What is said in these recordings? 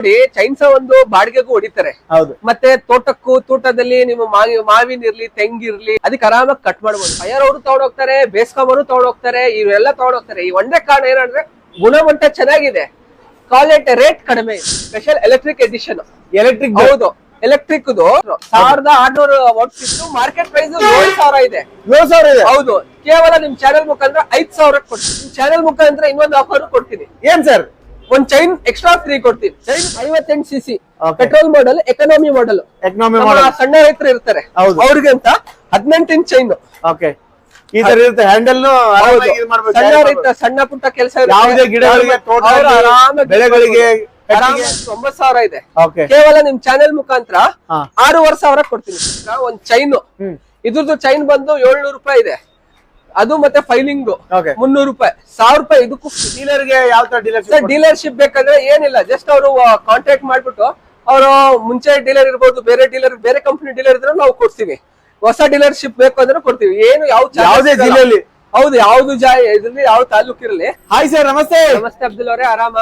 ನೋಡಿ ಚೈನ್ಸ ಒಂದು ಬಾಡಿಗೆಗೂ ಹೊಡಿತಾರೆ. ಹೌದು. ಮತ್ತೆ ತೋಟಕ್ಕೂ ತೋಟದಲ್ಲಿ ನಿಮ್ಮ ಮಾವಿ ಮಾವಿನ ಇರ್ಲಿ ತೆಂಗಿರ್ಲಿ ಅದಕ್ಕೆ ಆರಾಮಾಗಿ ಕಟ್ ಮಾಡ್ಬೋದು. ಫೈರ್ ಅವರು ತಗೊಂಡೋಗ್ತಾರೆ ಬೇಸ್ಕೊಂಬರು ತಗೊಂಡೋಗ್ತಾರೆ ಇವೆಲ್ಲ ತಗೊಂಡೋಗ್ತಾರೆ ಈ ಒಂದೇ ಕಾರಣ ಏನಂದ್ರೆ ಗುಣಮಟ್ಟ ಚೆನ್ನಾಗಿದೆ. ಕ್ವಾಲಿಟಿ ರೇಟ್ ಕಡಿಮೆ ಸ್ಪೆಷಲ್ ಎಲೆಕ್ಟ್ರಿಕ್ ಎಡಿಷನ್ ಎಲೆಕ್ಟ್ರಿಕ್ ಹೌದು. ಎಲೆಕ್ಟ್ರಿಕ್ ಸಾವಿರದ ಆರ್ನೂರು ವಾಟ್ಸ್ ಇತ್ತು. ಮಾರ್ಕೆಟ್ ಪ್ರೈಸ್ ಏಳು ಸಾವಿರ ಇದೆ. ಏಳು ಸಾವಿರ ಇದೆ. ಹೌದು. ಕೇವಲ ನಿಮ್ ಚಾನೆಲ್ ಮುಖಾಂತರ ಐದ್ ಸಾವಿರ ಕೊಡ್ತೀನಿ. ನಿಮ್ ಚಾನೆಲ್ ಮುಖಾಂತರ ಇನ್ನೊಂದು ಆಫರ್ ಕೊಡ್ತೀನಿ. ಏನ್ ಸರ್? ಒಂದ್ ಚೈನ್ ಎಕ್ಸ್ಟ್ರಾ ಫ್ರೀ ಕೊಡ್ತೀನಿ ಚೈನ್ ಐವತ್ತೆಂಟು C C. Petrol model economy model economy model ಸಣ್ಣ ರೈತರು ಇರ್ತಾರೆ. ಅವ್ರಿಗೆ ಅಂತ ಹದಿನೆಂಟು ಇಂಚ್ ಚೈನ್ ಓಕೆ ಈ ತರ ಇರುತ್ತೆ. ಹ್ಯಾಂಡಲ್ ಸಣ್ಣ ರೈತ. ಸಣ್ಣ ಪುಟ್ಟ ಕೆಲಸ ಯಾವುದೇ ಗಿಡಗಳಿಗೆ ಬೆಳೆಗಳಿಗೆ ಒಂಬತ್ ಸಾವಿರ ಇದೆ. ಕೇವಲ ನಿಮ್ ಚಾನೆಲ್ ಮುಖಾಂತರ. ಆರೂವರೆ ಸಾವಿರ ಕೊಡ್ತೀನಿ. ಒಂದ್ ಚೈನ್ ಇದ್ರದ್ದು ಚೈನ್ ಬಂದು ಏಳ್ನೂರು ರೂಪಾಯಿ ಇದೆ. ಅದು ಮತ್ತೆ ಫೈಲಿಂಗ್ ಮುನ್ನೂರು ರೂಪಾಯಿ. ಸಾವಿರ ರೂಪಾಯಿ ಇದಕ್ಕೂ ಡೀಲರ್ಗೆ ಯಾವ ತರ ಡೀಲರ್ ಸರ್ ಡೀಲರ್ಶಿಪ್ ಬೇಕಂದ್ರೆ ಏನಿಲ್ಲ. ಜಸ್ಟ್ ಅವರು ಕಾಂಟ್ಯಾಕ್ಟ್ ಮಾಡ್ಬಿಟ್ಟು ಅವರು ಮುಂಚೆ ಡೀಲರ್ ಇರ್ಬೋದು ಬೇರೆ ಡೀಲರ್ ಬೇರೆ ಕಂಪನಿ ಡೀಲರ್ ಇದ್ರೆ ನಾವು ಕೊಡ್ತೀವಿ. ಹೊಸ ಡೀಲರ್ಶಿಪ್ ಬೇಕು ಅಂದ್ರೆ ಕೊಡ್ತೀವಿ. ಏನು ಯಾವ ಯಾವುದೇ ಜಿಲ್ಲೆಯಲ್ಲಿ ಹೌದು ಯಾವ್ದು ಜಾ ಇದ್ರಲ್ಲಿ ಯಾವ ತಾಲೂಕ್ ಇರಲಿ. ಹಾಯ್ ಸರ್ ನಮಸ್ತೆ. ನಮಸ್ತೆ ಅಬ್ದುಲ್ ಅವರೇ ಆರಾಮ?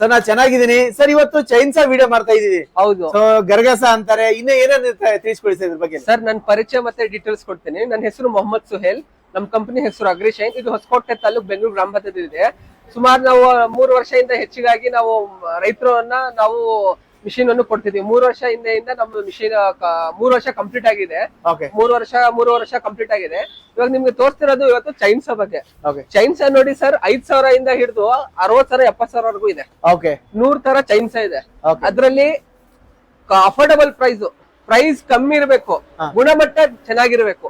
ಸರ್ ನಾ ಚೆನ್ನಾಗಿದ್ದೀನಿ. ಸರ್ ಇವತ್ತು ಚೈನ್ಸಾ ವಿಡಿಯೋ ಮಾಡ್ತಾ ಇದೀವಿ ಹೌದು. ಗರ್ಗಸ ಅಂತಾರೆ. ಇನ್ನ ಏನೇನು ತಿಳಿಸ್ಕೊಡಿ ಸರ್ ಇದ್ರ ಬಗ್ಗೆ. ಸರ್ ನನ್ನ ಪರಿಚಯ ಮತ್ತೆ ಡೀಟೇಲ್ಸ್ ಕೊಡ್ತೀನಿ. ನನ್ನ ಹೆಸರು ಮೊಹಮ್ಮದ್ ಸುಹೇಲ್. ನಮ್ಮ ಕಂಪನಿ ಹೆಸರು ಅಗ್ರಿಶೈನ್ ಇದು ಹೊಸಕೋಟೆ ತಾಲೂಕು ಬೆಂಗಳೂರು ಗ್ರಾಮ ಪಂಚಾಯತ್ ಇದೆ ಸುಮಾರು ನಾವು ಮೂರು ವರ್ಷದಿಂದ ಹೆಚ್ಚಿಗಾಗಿ ನಾವು ರೈತರನ್ನ ನಾವು ಮಿಷಿನ್ ಅನ್ನು ಕೊಡ್ತಿದ್ವಿ ಮೂರು ವರ್ಷ ಹಿಂದೆಯಿಂದ ನಮ್ಮ ಮಿಷಿನ್ ಮೂರು ವರ್ಷ ಕಂಪ್ಲೀಟ್ ಆಗಿದೆ. ಓಕೆ ಮೂರು ವರ್ಷ ಮೂರು ವರ್ಷ ಕಂಪ್ಲೀಟ್ ಆಗಿದೆ. ಇವಾಗ ನಿಮ್ಗೆ ತೋರಿಸ್ತಿರೋದು ಇವತ್ತು ಚೈನ್ಸ್ ಬಗ್ಗೆ. ಓಕೆ ಚೈನ್ಸ್ ನೋಡಿ ಸರ್ ಐದ್ ಸಾವಿರ ಇಂದ ಹಿಡಿದು ಅರವತ್ ಸಾವಿರ ಎಪ್ಪತ್ ಸಾವಿರವರೆಗೂ ಇದೆ. ಓಕೆ ನೂರ್ ತರ ಚೈನ್ಸ್ ಇದೆ. ಅದರಲ್ಲಿ ಅದ್ರಲ್ಲಿ ಅಫೋರ್ಡಬಲ್ ಪ್ರೈಸ್ ಪ್ರೈಸ್ ಕಮ್ಮಿ ಇರಬೇಕು ಗುಣಮಟ್ಟ ಚೆನ್ನಾಗಿರ್ಬೇಕು.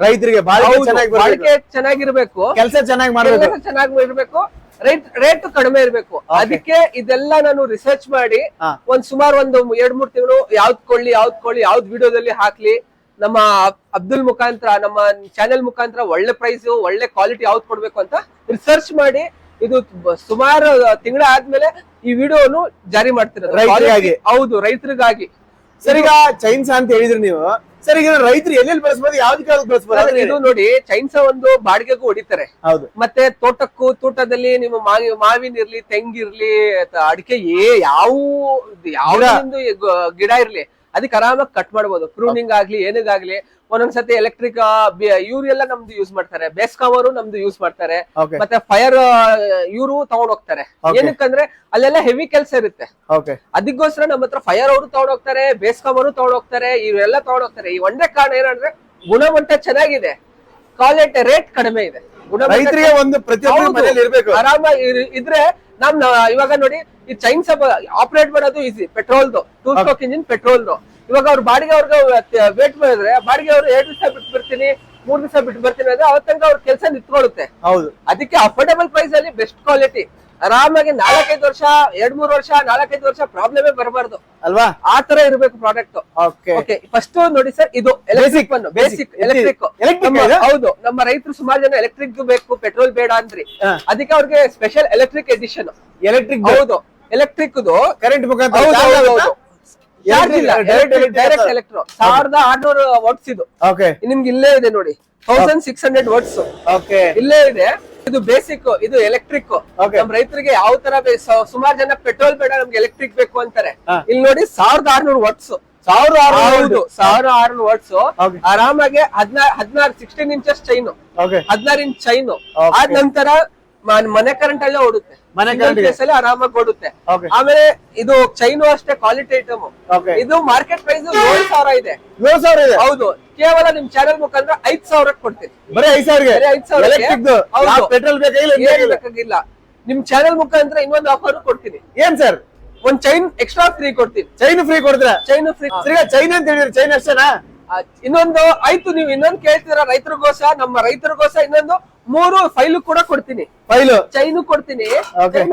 ರೈತರಿಗೆ ಬಾಳಿಕೆ ಚೆನ್ನಾಗಿರ್ಬೇಕು. ಕೆಲಸ ಚೆನ್ನಾಗಿ ಮಾಡಬೇಕು. ಚೆನ್ನಾಗಿ ಇರ್ಬೇಕು. ರೇಟ್ ರೇಟ್ ಕಡಿಮೆ ಇರ್ಬೇಕು. ಅದಕ್ಕೆ ಇದೆಲ್ಲ ನಾನು ರಿಸರ್ಚ್ ಮಾಡಿ. ಒಂದ್ ಸುಮಾರು ಒಂದು ಎರಡ್ ಮೂರ್ ತಿಂಗಳು ಯಾವ್ದ್ ಕೊಳ್ಳಿ ಯಾವ್ದ್ ಕೊಳ್ಳಿ ಯಾವ್ದ್ ವಿಡಿಯೋದಲ್ಲಿ ಹಾಕ್ಲಿ ನಮ್ಮ ಅಬ್- ಅಬ್ದುಲ್ ಮುಖಾಂತರ ನಮ್ಮ ಚಾನೆಲ್ ಮುಖಾಂತರ ಒಳ್ಳೆ ಪ್ರೈಸ್ ಒಳ್ಳೆ ಕ್ವಾಲಿಟಿ ಯಾವ್ದು ಕೊಡ್ಬೇಕು ಅಂತ ರಿಸರ್ಚ್ ಮಾಡಿ ಇದು ಸುಮಾರು ತಿಂಗಳ ಆದ್ಮೇಲೆ ಈ ವಿಡಿಯೋನು ಜಾರಿ ಮಾಡ್ತಿರೋದು. ಹೌದು ರೈತರಿಗಾಗಿ. ಸರ್ ಈಗ ಚೈನ್ಸಾ ಅಂತ ಹೇಳಿದ್ರಿ ನೀವು. ಸರಿ ಈಗ ರೈತರು ಎಲ್ಲೆಲ್ಲಿ ಬಳಸಬಹುದು ಯಾವ್ದಕ್ಕೆ ಯಾವ್ದು ಬೆಳೆಸಬಹುದು ಇದು ನೋಡಿ ಚೈನ್ಸ ಒಂದು ಬಾಡಿಗೆಗೂ ಹೊಡಿತಾರೆ. ಹೌದು. ಮತ್ತೆ ತೋಟಕ್ಕೂ ತೋಟದಲ್ಲಿ ನಿಮ್ಮ ಮಾವಿ ಮಾವಿನ ಇರ್ಲಿ ತೆಂಗಿರ್ಲಿ ಅಡಿಕೆ ಏ ಯಾವ ಯಾವ್ದು ಗಿಡ ಇರ್ಲಿ ಅದಕ್ಕೆ ಆರಾಮಾಗಿ ಕಟ್ ಮಾಡ್ಬೋದು. ಪ್ರೂನಿಂಗ್ ಆಗ್ಲಿ ಏನಿಗಾಗ್ಲಿ ಒಂದೊಂದ್ಸತಿ ಎಲೆಕ್ಟ್ರಿಕ್ ಇವ್ರೆಲ್ಲ ನಮ್ದು ಯೂಸ್ ಮಾಡ್ತಾರೆ. ಬೇಸ್ಕಾಮರು ನಮ್ದು ಯೂಸ್ ಮಾಡ್ತಾರೆ. ಮತ್ತೆ ಫೈರ್ ಇವರು ತಗೊಂಡ್ ಹೋಗ್ತಾರೆ. ಏನಕ್ಕಂದ್ರೆ ಅಲ್ಲೆಲ್ಲ ಹೆವಿ ಕೆಲಸ ಇರುತ್ತೆ. ಅದಕ್ಕೋಸ್ಕರ ನಮ್ಮ ಹತ್ರ ಫೈರ್ ಅವರು ತಗೊಂಡೋಗ್ತಾರೆ ಹೋಗ್ತಾರೆ ತಗೊಂಡೋಗ್ತಾರೆ ತಗೊಂಡ್ ಹೋಗ್ತಾರೆ ಈ ಒಂದೇ ಕಾರಣ ಏನಂದ್ರೆ ಗುಣಮಟ್ಟ ಚೆನ್ನಾಗಿದೆ. ಕ್ವಾಲಿಟಿ ರೇಟ್ ಕಡಿಮೆ ಇದೆ. ಗುಣಮಟ್ಟ ರೈತರಿಗೆ ಒಂದು ಇರ್ಬೇಕು. ಆರಾಮಾಗಿ ಇದ್ರೆ ನಮ್ ಇವಾಗ ನೋಡಿ ಈ ಚೈನ್ಸ್ ಆಪರೇಟ್ ಮಾಡೋದು ಈಸಿ ಪೆಟ್ರೋಲ್ದು ಟೂ ಸ್ಟ್ರೋಕ್ ಇಂಜಿನ್ ಪೆಟ್ರೋಲ್ದು ಇವಾಗ ಅವ್ರ ಬಾಡಿಗೆ ಅವ್ರಿಗೆ ವೇಟ್ ಮಾಡಿದ್ರೆ ಬಾಡಿಗೆ ಅವ್ರು ಎರಡ್ ದಿವಸ ಬಿಟ್ಟು ಬರ್ತೀನಿ ಮೂರ್ ದಿವಸ ಬಿಟ್ಟು ಬರ್ತೀನಿ ಅಂದ್ರೆ ಅವತ್ತಂಗ ತನಕ ಅವ್ರ ಕೆಲಸ ನಿಂತ್ಕೊಳ್ಳುತ್ತೆ. ಹೌದು. ಅದಕ್ಕೆ ಅಫೋರ್ಡಬಲ್ ಪ್ರೈಸ್ ಅಲ್ಲಿ ಬೆಸ್ಟ್ ಕ್ವಾಲಿಟಿ ಆರಾಮಾಗಿ ನಾಲ್ಕೈದು ವರ್ಷ ಎರಡ್ ಮೂರ್ ವರ್ಷ ನಾಲ್ಕೈದು ವರ್ಷ ಪ್ರಾಬ್ಲಮೇ ಬರಬಾರ್ದು. ಅಲ್ವಾ? ಆ ತರ ಇರಬೇಕು ಪ್ರಾಡಕ್ಟ್ ಓಕೆ ಓಕೆ ಫಸ್ಟ್ ನೋಡಿ ಸರ್ ಇದು ಎಲೆಕ್ಟ್ರಿಕ್ ಬನ್ ಬೇಸಿಕ್ ಎಲೆಕ್ಟ್ರಿಕ್ ಎಲೆಕ್ಟ್ರಿಕ್ ಹೌದು ನಮ್ಮ ರೈತರು ಸುಮಾರು ಜನ ಎಲೆಕ್ಟ್ರಿಕ್ ಬೇಕು ಪೆಟ್ರೋಲ್ ಬೇಡ ಅಂದ್ರಿ. ಅದಕ್ಕೆ ಅವ್ರಿಗೆ ಸ್ಪೆಷಲ್ ಎಲೆಕ್ಟ್ರಿಕ್ ಎಡಿಷನ್ ಎಲೆಕ್ಟ್ರಿಕ್ ಹೌದು. ಎಲೆಕ್ಟ್ರಿಕ್ ಕರೆಂಟ್ ಮುಖಾಂತರ ಡೈರೆಕ್ಟ್? ಎಲೆಕ್ಟ್ರೋ ಸಾವಿರದ ಆರ್ನೂರು ವಾಟ್ಸ್ ಇದು. ನಿಮ್ಗೆ ಇಲ್ಲೇ ಇದೆ ನೋಡಿ. ತೌಸಂಡ್ ಸಿಕ್ಸ್ ಹಂಡ್ರೆಡ್ ಓಕೆ ಇಲ್ಲೇ ಇದೆ. ಇದು ಬೇಸಿಕ್ ಇದು ಎಲೆಕ್ಟ್ರಿಕ್. ನಮ್ ರೈತರಿಗೆ ಯಾವ ತರ ಸುಮಾರು ಜನ ಪೆಟ್ರೋಲ್ ಬೇಡ ನಮ್ಗೆ ಎಲೆಕ್ಟ್ರಿಕ್ ಬೇಕು ಅಂತಾರೆ. ಇಲ್ಲಿ ನೋಡಿ ಸಾವಿರದ ಆರ್ನೂರು ವಾಟ್ಸ್ ಸಾವಿರ ಆರ್ನೂರು ಸಾವಿರ ಆರ್ನೂರು ವಾಟ್ಸ್ ಆರಾಮಾಗಿ ಹದಿನಾರು ಹದಿನಾರು ಸಿಕ್ಸ್ಟೀನ್ ಇಂಚಸ್ ಚೈನ್ ಹದಿನಾರು ಇಂಚ್ ಚೈನ್. ಆದ ನಂತರ ಮನೆ ಕರೆಂಟ್ ಅಲ್ಲೇ ಓಡುತ್ತೆ. ಅಲ್ಲಿ ಆರಾಮಾಗಿ ಕೊಡುತ್ತೆ. ಆಮೇಲೆ ಇದು ಚೈನು ಅಷ್ಟೇ ಕ್ವಾಲಿಟಿ ಐಟಮ್ ಇದು ಮಾರ್ಕೆಟ್ ಪ್ರೈಸ್ ಏಳು ಸಾವಿರ ಇದೆ. ಏಳು ಸಾವಿರ ಇದೆ? ಹೌದು. ಕೇವಲ ನಿಮ್ ಚಾನೆಲ್ ಮುಖಾಂತರ ಐದ್ ಸಾವಿರಕ್ಕೆ ಕೊಡ್ತೀನಿ. ಬರೀ ಐದು ಸಾವಿರ ಐದ್ ಸಾವಿರ. ಪೆಟ್ರೋಲ್ ಬೇಕಾಗಿಲ್ಲ. ನಿಮ್ ಚಾನೆಲ್ ಮುಖಾಂತರ ಇನ್ನೊಂದು ಆಫರ್ ಕೊಡ್ತೀನಿ. ಏನ್ ಸರ್? ಒಂದ್ ಚೈನ್ ಎಕ್ಸ್ಟ್ರಾ ಫ್ರೀ ಕೊಡ್ತೀನಿ. ಚೈನ್ ಫ್ರೀ ಕೊಡ್ತೀರಾ? ಚೈನ್ ಫ್ರೀ ಚೈನ್ ಅಂತ ಹೇಳಿದ್ರೆ. ಚೈನ್ ಅಷ್ಟೇನಾ? ಇನ್ನೊಂದು ಆಯ್ತು ನೀವು ಇನ್ನೊಂದು ಕೇಳ್ತೀರಾ ರೈತರಿಗೋಸ್ಕರ ನಮ್ಮ ರೈತರಿಗೋಸ ಇನ್ನೊಂದು ಮೂರು ಫೈಲು ಕೂಡ ಕೊಡ್ತೀನಿ. ಫೈಲು? ಚೈನು ಕೊಡ್ತೀನಿ.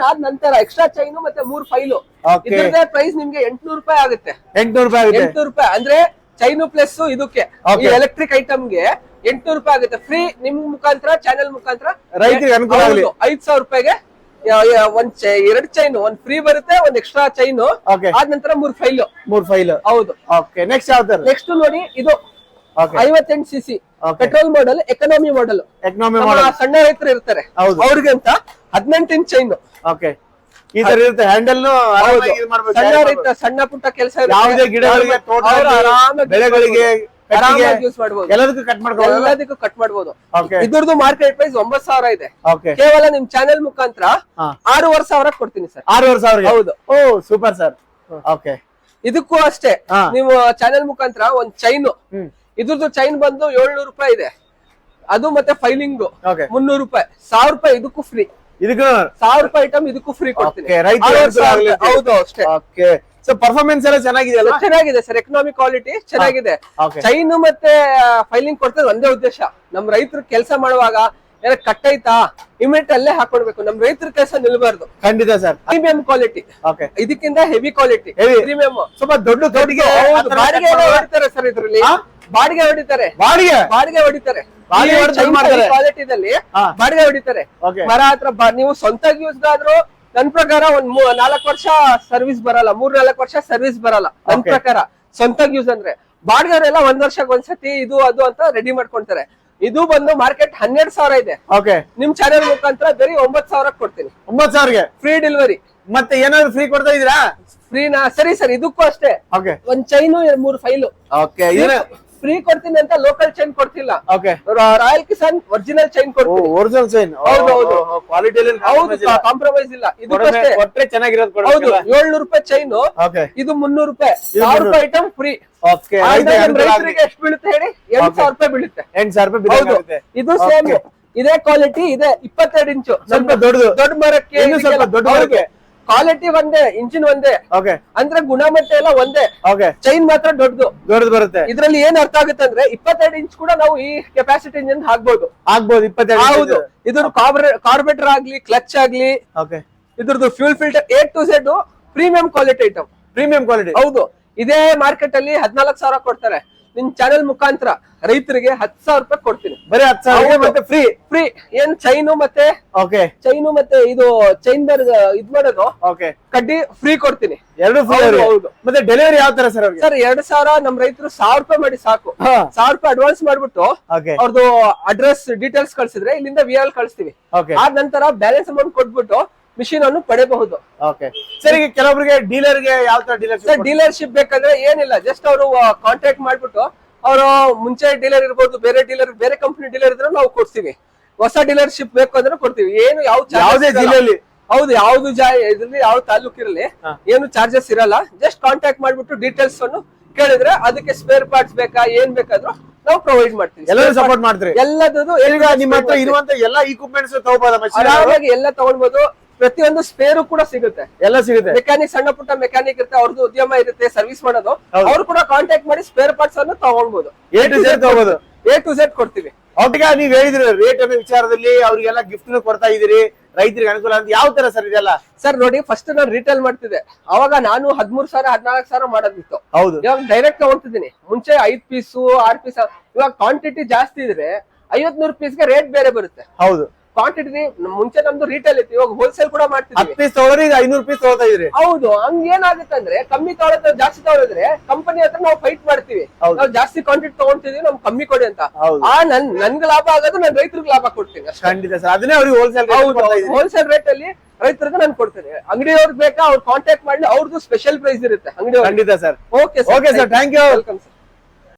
ಆದ ನಂತರ ಎಕ್ಸ್ಟ್ರಾ ಚೈನು ಮತ್ತೆ ಮೂರು ಫೈಲು. ಇದ್ರದ್ದೇ ಪ್ರೈಸ್ ನಿಮ್ಗೆ ಎಂಟ್ನೂರು ರೂಪಾಯಿ ಆಗುತ್ತೆ. ಎಂಟ್ನೂರು ರೂಪಾಯಿ ಎಂಟ್ನೂರು ರೂಪಾಯಿ. ಅಂದ್ರೆ ಚೈನು ಪ್ಲಸ್ ಇದಕ್ಕೆ. ಈ. ಎಲೆಕ್ಟ್ರಿಕ್ ಐಟಮ್ಗೆ ಎಂಟ್ನೂರು ರೂಪಾಯಿ ಆಗುತ್ತೆ. ಫ್ರೀ ನಿಮ್ ಮುಖಾಂತರ ಚಾನೆಲ್ ಮುಖಾಂತರ. ರೈತರಿಗೆ ಅನುಕೂಲ ಐದ್ ಸಾವಿರ ರೂಪಾಯಿಗೆ ಒಂದ್ ಎರಡ್ ಚೈನ್ ಒಂದ್ ಫ್ರೀ ಬರುತ್ತೆ ಒಂದ್ ಎಕ್ಸ್ಟ್ರಾ ಚೈನ್. ಆದ ನಂತರ ಮೂರ್ ಫೈಲ್ ಮೂರ್ ಫೈಲ್ ಹೌದು. ಓಕೆ ನೆಕ್ಸ್ಟ್ ನೆಕ್ಸ್ಟ್ ನೋಡಿ ಇದು ಐವತ್ತೆಂಟು C C. Petrol model economy model economy model ಸಣ್ಣ ರೈತರು ಇರ್ತಾರೆ. ಹೌದು. ಅವ್ರಿಗೆ ಅಂತ ಹದಿನೆಂಟು ಇಂಚ್ ಚೈನ್ ಓಕೆ ಈ ತರ ಇರುತ್ತೆ. ಹ್ಯಾಂಡಲ್ ಸಣ್ಣ ರೈತ ಸಣ್ಣ ಪುಟ್ಟ ಕೆಲಸ ಯಾವುದೇ ಗಿಡಗಳಿಗೆ ಬೆಳೆಗಳಿಗೆ ಯೂಸ್ ಮಾಡಬಹುದು ಎಲ್ಲದಕ್ಕೂ ಕಟ್ ಮಾಡ್ಬೋದು. ಎಲ್ಲದಕ್ಕೂ ಕಟ್ ಮಾಡ್ಬೋದು. ಓಕೆ ಇದ್ರದ್ದು ಮಾರ್ಕೆಟ್ ಪ್ರೈಸ್ ಒಂಬತ್ ಸಾವಿರ ಇದೆ. ಕೇವಲ ನಿಮ್ ಚಾನೆಲ್ ಮುಖಾಂತರ. ಆರೂವರೆ ಸಾವಿರ ಕೊಡ್ತೀನಿ ಸರ್. ಆರೂವರೆ ಸಾವಿರ ಹೌದು. ಓ ಸೂಪರ್ ಸರ್ ಓಕೆ ಇದಕ್ಕೂ ಅಷ್ಟೇ. ನೀವು ಚಾನೆಲ್ ಮುಖಾಂತರ ಒಂದ್ ಚೈನ್ ಇದ್ರದ್ದು ಚೈನ್ ಬಂದು ಏಳ್ನೂರು ರೂಪಾಯಿ ಇದೆ. ಅದು ಮತ್ತೆ ಫೈಲಿಂಗ್ ಮುನ್ನೂರು ರೂಪಾಯಿ. ಸಾವಿರ ರೂಪಾಯಿ ಇದಕ್ಕೂ ಫ್ರೀ ಇದಕ್ಕೂ ಸಾವಿರ ರೂಪಾಯಿ ಐಟಮ್ ಇದಕ್ಕೂ ಫ್ರೀ ಕೊಡ್ತೀನಿ. ಹೌದು ಅಷ್ಟೇ. ಓಕೆ ಸೊ ಪರ್ಫಾರ್ಮೆನ್ಸ್ ಎಲ್ಲ ಚೆನ್ನಾಗಿದೆ ಅಲ್ವಾ ಚೆನ್ನಾಗಿದೆ ಸರ್ ಎಕನಾಮಿಕ್ ಕ್ವಾಲಿಟಿ ಚೆನ್ನಾಗಿದೆ. ಚೈನ್ ಮತ್ತೆ ಫೈಲಿಂಗ್ ಕೊಡ್ತದೆ ಒಂದೇ ಉದ್ದೇಶ. ನಮ್ ರೈತರು ಕೆಲಸ ಮಾಡುವಾಗ ಏನ ಕಟ್ಟೈತಾ ಇಮಿಡಿಯೇಟ್ ಅಲ್ಲೇ ಹಾಕೊಡ್ಬೇಕು ನಮ್ ರೈತರ ಕೆಲಸ ನಿಲ್ಬಾರ್ದು. ಖಂಡಿತ ಸರ್. ಪ್ರೀಮಿಯಂ ಕ್ವಾಲಿಟಿ ಓಕೆ ಇದಕ್ಕಿಂತ ಹೆವಿ ಕ್ವಾಲಿಟಿ. ಪ್ರೀಮಿಯಂ ಸ್ವಲ್ಪ ದೊಡ್ಡ ದೊಡ್ಡಿಗೆ ಬಾಡಿಗೆ ಹೊಡಿತಾರೆ ಸರ್ ಇದ್ರಲ್ಲಿ. ಬಾಡಿಗೆ ಹೊಡಿತಾರೆ. ಬಾಡಿಗೆ? ಬಾಡಿಗೆ ಹೊಡಿತಾರೆ. ಬಾಡಿಗೆ? ಕ್ವಾಲಿಟಿದಲ್ಲಿ ಹಾ. ಬಾಡಿಗೆ ಹೊಡಿತಾರೆ. ಮರ ಹತ್ರ ನೀವು ಸ್ವಂತ ಯೂಸ್ ಆದ್ರೂ ನನ್ ಪ್ರಕಾರ ಒಂದ್ ನಾಲ್ಕ್ ವರ್ಷ ಸರ್ವಿಸ್ ಬರಲ್ಲ ಮೂರ್ ನಾಲ್ಕು ವರ್ಷ ಸರ್ವಿಸ್ ಬರಲ್ಲ. ನನ್. ಪ್ರಕಾರ. ಸ್ವಂತ ಯೂಸ್ ಅಂದ್ರೆ. ಬಾಡಿಗೆಯವರೆಲ್ಲ ಒಂದ್ ವರ್ಷಕ್ಕೆ ಒಂದ್ಸತಿ ಇದು ಅದು ಅಂತ ರೆಡಿ ಮಾಡ್ಕೊಂತಾರೆ. ಇದು ಬಂದು ಮಾರ್ಕೆಟ್ ಹನ್ನೆರಡು ಸಾವಿರ ಇದೆ. ಓಕೆ ನಿಮ್ ಚಾನೆಲ್ ಮುಖಾಂತರ ಬರೀ ಒಂಬತ್ ಸಾವಿರ ಕೊಡ್ತೀನಿ. ಒಂಬತ್ ಸಾವಿರಗೆ ಫ್ರೀ ಡೆಲಿವರಿ ಮತ್ತೆ ಏನಾದ್ರು ಫ್ರೀ ಕೊಡ್ತಾ ಇದೀರಾ ಫ್ರೀನಾ ಸರಿ ಸರ್ ಇದಕ್ಕೂ ಅಷ್ಟೇ. ಓಕೆ ಒಂದ್ ಚೈನು ಮೂರ್ ಫೈಲು ಓಕೆ ಫ್ರೀ ಕೊಡ್ತೀನಿ ಅಂತ ಲೋಕಲ್ ಚೈನ್ ಕೊಡ್ತಿಲ್ಲ. Okay royal Kisan original chain ಕೊಡ್ತೀನಿ. ಒರಿಜಿನಲ್ ಚೈನ್ ಹೌದು, ಹೌದು. ಕ್ವಾಲಿಟಿಯಲ್ಲಿ ಹೌದು. ಕಾಂಪ್ರಮೈಸ್ ಇಲ್ಲ. ಇದು ಕೊಟ್ರೆ ಚೆನ್ನಾಗಿರೋದು ಹೌದು ಏಳ್ನೂರು ರೂಪಾಯಿ ಚೈನ್ ಓಕೆ ಇದು ಮುನ್ನೂರು ರೂಪಾಯಿ. ಸಾವಿರ ರೂಪಾಯಿ. ಐಟಮ್ ಫ್ರೀ ಓಕೆ ರೈತರಿಗೆ ಎಷ್ಟು ಬೀಳುತ್ತೆ ಹೇಳಿ? ಎಂಟು ಸಾವಿರ ರೂಪಾಯಿ ಬೀಳುತ್ತೆ. ಎಂಟು ಸಾವಿರ ರೂಪಾಯಿ ಹೌದು. ಇದು ಸೇಮ್. ಇದೇ ಕ್ವಾಲಿಟಿ ಇದೆ ಇಪ್ಪತ್ತೆರಡು ಇಂಚು. ಸ್ವಲ್ಪ ದೊಡ್ಡದು. ದೊಡ್ಡ ಮರಕ್ಕೆ ಸ್ವಲ್ಪ ದೊಡ್ಡ ಮರಕ್ಕೆ. ಕ್ವಾಲಿಟಿ ಒಂದೇ ಇಂಜಿನ್ ಒಂದೇ. ಓಕೆ ಅಂದ್ರೆ ಗುಣಮಟ್ಟ ಎಲ್ಲ ಒಂದೇ. ಓಕೆ ಚೈನ್ ಮಾತ್ರ ದೊಡ್ಡದು. ದೊಡ್ಡದು ಬರುತ್ತೆ. ಇದ್ರಲ್ಲಿ ಏನ್ ಅರ್ಥ ಆಗುತ್ತೆ ಅಂದ್ರೆ ಇಪ್ಪತ್ತೆರಡು ಇಂಚ್ ಕೂಡ ನಾವು ಈ ಕೆಪಾಸಿಟಿ ಇಂಜಿನ್ ಹಾಕ್ಬಹುದು ಆಗ್ಬಹುದು ಇಪ್ಪತ್ತೆರಡು ಹೌದು. ಇದ್ರ ಕಾರ್ಬೇಟರ್ ಆಗ್ಲಿ ಕ್ಲಚ್ ಆಗ್ಲಿ ಓಕೆ ಇದ್ರದ್ದು fuel filter A to Z premium quality item premium quality ಹೌದು. ಇದೇ ಮಾರ್ಕೆಟ್ ಅಲ್ಲಿ ಹದ್ನಾಲ್ಕು ಸಾವಿರ ಕೊಡ್ತಾರೆ. ನಿಮ್ ಚಾನೆಲ್ ಮುಖಾಂತರ ರೈತರಿಗೆ ಹತ್ ಸಾವಿರ ರೂಪಾಯಿ ಕೊಡ್ತೀನಿ. ಬರೀ ಹತ್ ಸಾವಿರ ಮತ್ತೆ ಫ್ರೀ ಫ್ರೀ ಏನ್ ಚೈನು ಮತ್ತೆ? ಓಕೆ ಚೈನು ಮತ್ತೆ ಇದು ಚೈನ್ ಇದ್ ಮಾಡೋದು. ಓಕೆ ಕಡ್ಡಿ ಫ್ರೀ ಕೊಡ್ತೀನಿ. ಎರಡು ಹೌದು. ಮತ್ತೆ ಡೆಲಿವರಿ ಯಾವ ತರ ಸರ್ ಸರ್ ಎರಡ್ ಸಾವಿರ ನಮ್ ರೈತರು ಸಾವಿರ ರೂಪಾಯಿ ಮಾಡಿ ಸಾಕು. ಸಾವಿರ ರೂಪಾಯಿ ಅಡ್ವಾನ್ಸ್ ಮಾಡ್ಬಿಟ್ಟು ಅವ್ರದ್ದು ಅಡ್ರೆಸ್ ಡೀಟೇಲ್ಸ್ ಕಳ್ಸಿದ್ರೆ ಇಲ್ಲಿಂದ ವಿ ಆಲ್ ಕಳಿಸ್ತೀವಿ. ಆದ ನಂತರ ಬ್ಯಾಲೆನ್ಸ್ ಅಮೌಂಟ್ ಕೊಟ್ಬಿಟ್ಟು ಮಿಷಿನ್ ಅನ್ನು ಪಡೆಯಬಹುದು. ಓಕೆ ಸರ್ ಈಗ ಕೆಲವರಿಗೆ ಡೀಲರ್ಗೆ ಯಾವ ತರ ಸರ್ ಡೀಲರ್ಶಿಪ್ ಬೇಕಂದ್ರೆ ಏನಿಲ್ಲ ಜಸ್ಟ್ ಅವರು ಕಾಂಟ್ಯಾಕ್ಟ್ ಮಾಡ್ಬಿಟ್ಟು ಅವರು ಮುಂಚೆ ಡೀಲರ್ ಇರ್ಬೋದು ಬೇರೆ ಡೀಲರ್ ಬೇರೆ ಕಂಪನಿ ಡೀಲರ್ ಇದ್ರೆ ನಾವು ಕೊಡ್ತೀವಿ. ಹೊಸ ಡೀಲರ್ಶಿಪ್ ಬೇಕು ಅಂದ್ರೆ ಕೊಡ್ತೀವಿ. ಏನು ಯಾವ ಯಾವುದೇ. ಜಿಲ್ಲೆಯಲ್ಲಿ ಹೌದು ಯಾವ್ದು ಜಾ ಇದ್ರಲ್ಲಿ ಯಾವ ತಾಲೂಕ್ ಇರಲಿ. ಏನು ಚಾರ್ಜಸ್ ಇರಲ್ಲ. ಜಸ್ಟ್ ಕಾಂಟ್ಯಾಕ್ಟ್ ಮಾಡ್ಬಿಟ್ಟು ಡೀಟೇಲ್ಸ್ ಅನ್ನು ಕೇಳಿದ್ರೆ ಅದಕ್ಕೆ ಸ್ಪೇರ್ ಪಾರ್ಟ್ಸ್ ಬೇಕಾ ಏನ್ ಬೇಕಾದ್ರೂ ನಾವು ಪ್ರೊವೈಡ್ ಮಾಡ್ತೀವಿ. ಎಲ್ಲರೂ ಸಪೋರ್ಟ್ ಮಾಡ್ತೀರಿ. ಎಲ್ಲದದು ಈಗ ನಿಮ್ಮ ಹತ್ರ ಇರುವಂತ ಎಲ್ಲಾ ಇಕ್ವಿಪ್ಮೆಂಟ್ಸ್ ತಗೋಬಹುದು ಎಲ್ಲ ತಗೊಳ್ಬೋದು. ಪ್ರತಿಯೊಂದು ಸ್ಪೇರು ಕೂಡ ಸಿಗುತ್ತೆ. ಎಲ್ಲ ಸಿಗುತ್ತೆ. ಮೆಕ್ಯಾನಿಕ್ ಸಣ್ಣ ಪುಟ್ಟ ಮೆಕ್ಯಾನಿಕ್ ಇರುತ್ತೆ ಅವ್ರದ್ದು ಉದ್ಯಮ ಇರುತ್ತೆ ಸರ್ವಿಸ್ ಮಾಡೋದು. ಅವ್ರು ಕೂಡ ಕಾಂಟ್ಯಾಕ್ಟ್ ಮಾಡಿ ಸ್ಪೇರ್ ಪಾರ್ಟ್ಸ್ ಅನ್ನು ತಗೊಳ್ಬಹುದು ಎ ಟು ಝೆಡ್ ತಗೋಬಹುದು ಎ ಟು ಝೆಡ್ ಕೊಡ್ತೀವಿ. ಒಟ್ಟಿಗೆ ನೀವ್ ಹೇಳಿದ್ರಿ ರೇಟ್ ಅನ್ನೋ ವಿಚಾರದಲ್ಲಿ ಅವ್ರಿಗೆಲ್ಲ ಗಿಫ್ಟ್ ಕೊಡ್ತಾ ಇದೀರಿ ರೈತರಿಗೆ ಅನುಕೂಲ ಅಂತ ಯಾವ ತರ ಸರ್ ಇದೆಲ್ಲ? ಸರ್ ನೋಡಿ ಫಸ್ಟ್ ನಾನು ರಿಟೇಲ್ ಮಾಡ್ತಿದ್ದೆ. ಅವಾಗ ನಾನು ಹದಿಮೂರು ಸಾವಿರ ಹದಿನಾಲ್ಕು ಸಾವಿರ ಮಾಡೋದಿತ್ತು. ಹೌದು. ಇವಾಗ ಡೈರೆಕ್ಟ್ ತಗೊಂತಿದ್ದೀನಿ ಮುಂಚೆ ಐದ್ ಪೀಸು ಆರ್ ಪೀಸ್ ಇವಾಗ ಕ್ವಾಂಟಿಟಿ ಜಾಸ್ತಿ ಇದ್ರೆ ಐವತ್ಮೂರು ಪೀಸ್ಗೆ ರೇಟ್ ಬೇರೆ ಬರುತ್ತೆ. ಹೌದು. ಕ್ವಾಂಟಿಟಿ ಮುಂಚೆ ನಮ್ದು ರಿಟೇಲ್ ಇತ್ತು ಇವಾಗ ಹೋಲ್ಸೇಲ್ ಕೂಡ ಮಾಡ್ತೀವಿ ಪೀಸ್ ತಗೊಳ್ರಿ ಈಗ ಐನೂರು ಪೀಸ್ ಇದೀರಿ ಹೌದು ಹಂಗ ಏನಾಗುತ್ತೆ ಅಂದ್ರೆ ಕಮ್ಮಿ ತಗೊಳತ್ತ ಜಾಸ್ತಿ ತಗೊಳಿದ್ರೆ ಕಂಪನಿ ಹತ್ರ ನಾವು ಫೈಟ್ ಮಾಡ್ತೀವಿ. ನಾವು ಜಾಸ್ತಿ ಕ್ವಾಂಟಿಟಿ ತಗೊಂತಿದೀವಿ ನಮ್ ಕಮ್ಮಿ ಕೊಡಿ ಅಂತ. ಹೌದು. ಆ ನನ್ ನನ್ಗೆ ಲಾಭ ಆಗೋದು ನನ್ ರೈತರಿಗೆ ಲಾಭ ಕೊಡ್ತೀನಿ ಖಂಡಿತ ಸರ್ ಅದನ್ನೇ ಅವ್ರಿಗೆ ಹೋಲ್ಸೇಲ್ ಹೌದು ಹೋಲ್ಸೇಲ್ ರೇಟ್ ಅಲ್ಲಿ ರೈತರಿಗೆ ನಾನು ಕೊಡ್ತೇನೆ. ಅಂಗಡಿಯವ್ರಿಗೆ ಬೇಕಾ ಅವ್ರು ಕಾಂಟ್ಯಾಕ್ಟ್ ಮಾಡಿ ಅವ್ರದ್ದು ಸ್ಪೆಷಲ್ ಪ್ರೈಸ್ ಇರುತ್ತೆ ಅಂಗಡಿ ಖಂಡಿತ sir. Okay okay sir thank you welcome sir